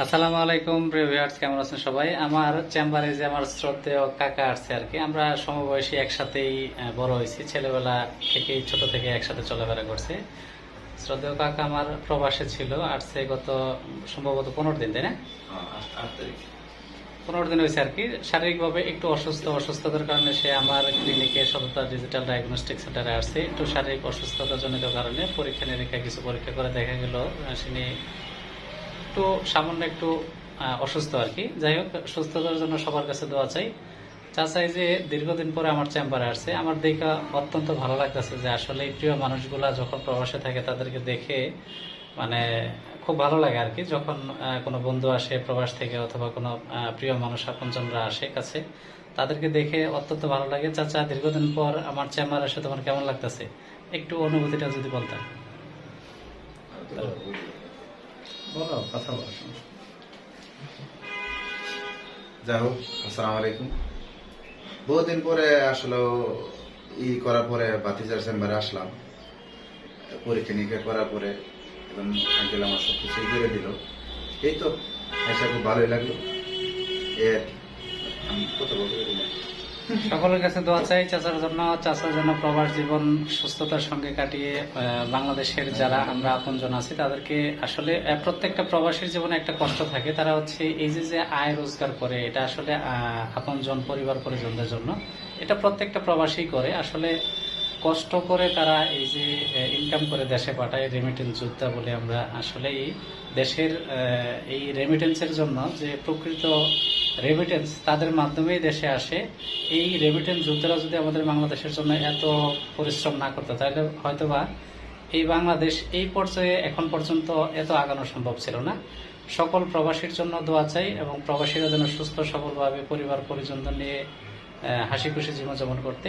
আসসালামু আলাইকুম ভিউয়ার্স, কেমন আছেন সবাই? আমার চেম্বারে যে আমার শ্রদ্ধেয় কাকা আসছে আর কি, আমরা সমবয়সী একসাথেই বড় হয়েছি। ছেলেবেলা থেকেই, ছোট থেকে একসাথে চলাফেরা করছে। শ্রদ্ধেয় কাকা আমার প্রবাসে ছিল, আসছে গত, সম্ভবত পনেরো দিন, তাই না? পনেরো দিন হয়েছে আর কি। শারীরিকভাবে একটু অসুস্থ, অসুস্থতার কারণে সে আমার ক্লিনিকে সততা ডিজিটাল ডায়াগনস্টিক সেন্টারে আসছে। একটু শারীরিক অসুস্থতা জনিত কারণে পরীক্ষা নিরীক্ষা কিছু পরীক্ষা করে দেখা গেল তিনি একটু সামান্য একটু অসুস্থ আর কি। যাই হোক, সুস্থতার জন্য সবার কাছে দোয়া চাই। চাচাই যে দীর্ঘদিন পরে আমার চেম্বারে আসছে, আমার দেখা অত্যন্ত ভালো লাগতেছে যে আসলে প্রিয় মানুষগুলা যখন প্রবাসে থাকে তাদেরকে দেখে মানে খুব ভালো লাগে আর কি। যখন কোনো বন্ধু আসে প্রবাস থেকে অথবা কোনো প্রিয় মানুষ আপনজনরা আসে কাছে, তাদেরকে দেখে অত্যন্ত ভালো লাগে। চাচা, দীর্ঘদিন পর আমার চেম্বারে এসে তোমার কেমন লাগতেছে? একটু অনুভূতিটা যদি বলতাম বলো, কথা বলো। যাই হোক, আসসালামু আলাইকুম। বহুদিন পরে আসলে ই করার পরে বাতিজার চেম্বারে আসলাম। পরীক্ষা নিরীক্ষা করার পরে এবং আঙ্কেল আমার সব কিছুই করে দিল। এই তো এসে খুব ভালোই লাগল। এ আমি কথা বলতে সকলের কাছে দোয়া চাই, চাচার জন্য চাচার জন্য প্রবাস জীবন সুস্থতার সঙ্গে কাটিয়ে বাংলাদেশের যারা আমরা আপনজন আছি, তাদেরকে আসলে প্রত্যেকটা প্রবাসীর জীবনে একটা কষ্ট থাকে। তারা হচ্ছে এই যে যে আয় রোজগার করে, এটা আসলে আপনজন পরিবার পরিজনদের জন্য, এটা প্রত্যেকটা প্রবাসী করে। আসলে কষ্ট করে তারা এই যে ইনকাম করে দেশে পাঠায় রেমিটেন্স যোদ্ধা বলে আমরা আসলেই দেশের এই রেমিটেন্সের জন্য যে প্রকৃত রেমিটেন্স তাদের মাধ্যমেই দেশে আসে। এই রেমিটেন্স যোদ্ধারা যদি আমাদের বাংলাদেশের জন্য এত পরিশ্রম না করতো, তাহলে হয়তোবা এই বাংলাদেশ এই পর্যায়ে এখন পর্যন্ত এত আগানো সম্ভব ছিল না। সকল প্রবাসীর জন্য দোয়া চাই এবং প্রবাসীরা যেন সুস্থ, সবলভাবে পরিবার পরিজনদের নিয়ে হাসি খুশি জীবনযাপন করতে